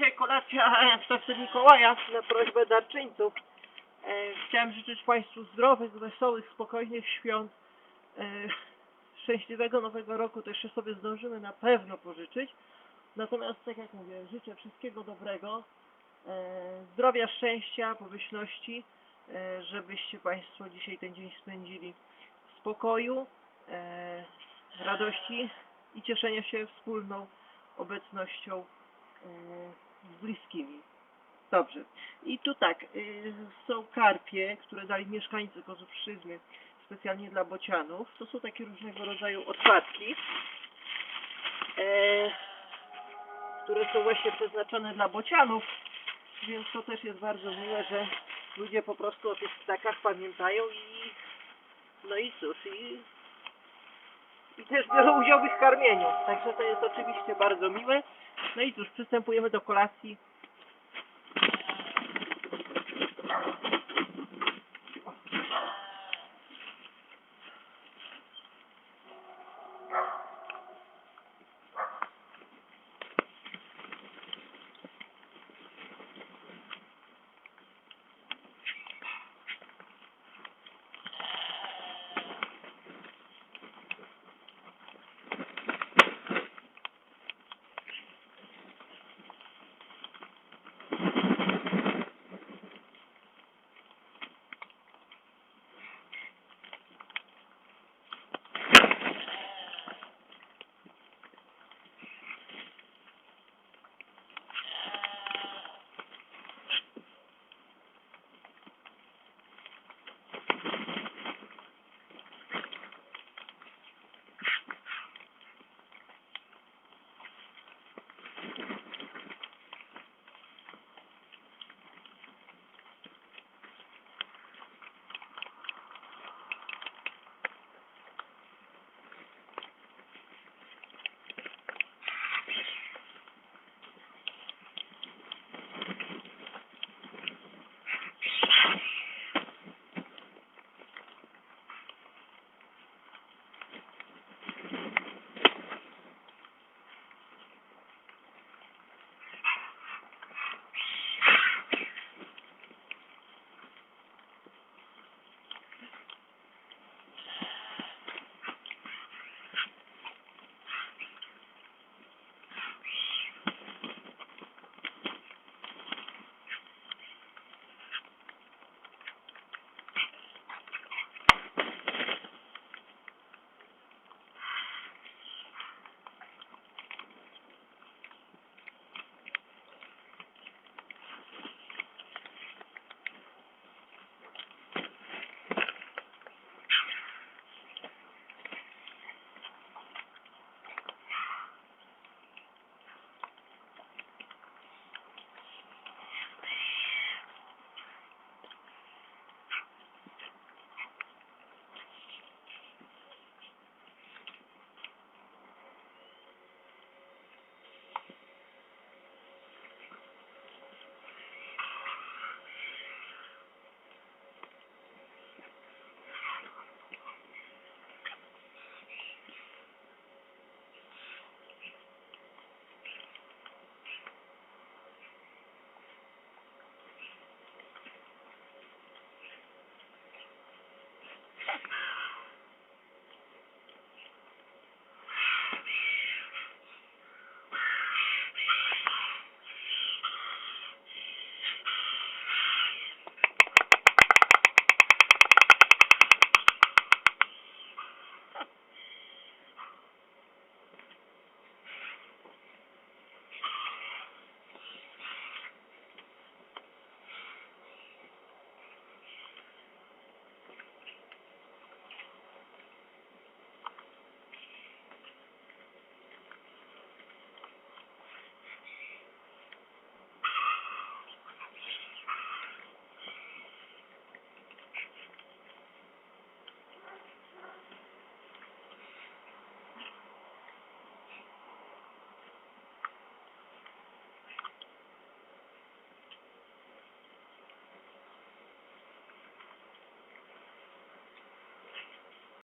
dzisiaj kolacja w czasy Mikołaja na prośbę darczyńców. E, chciałem życzyć Państwu zdrowych, wesołych, spokojnych świąt. E, szczęśliwego nowego roku też jeszcze sobie zdążymy na pewno pożyczyć. Natomiast tak jak mówię, życzę wszystkiego dobrego, e, zdrowia, szczęścia, pomyślności, żebyście Państwo dzisiaj ten dzień spędzili w spokoju, radości i cieszenia się wspólną obecnością z bliskimi. Dobrze. I tu tak, y, są karpie, które dali mieszkańcy Kozówszczyzny specjalnie dla bocianów. To są takie różnego rodzaju odpadki, e, które są właśnie przeznaczone dla bocianów, więc to też jest bardzo miłe, że ludzie po prostu o tych ptakach pamiętają i no i cóż, i, i też biorą udział w ich karmieniu. Także to jest oczywiście bardzo miłe. No i cóż, przystępujemy do kolacji.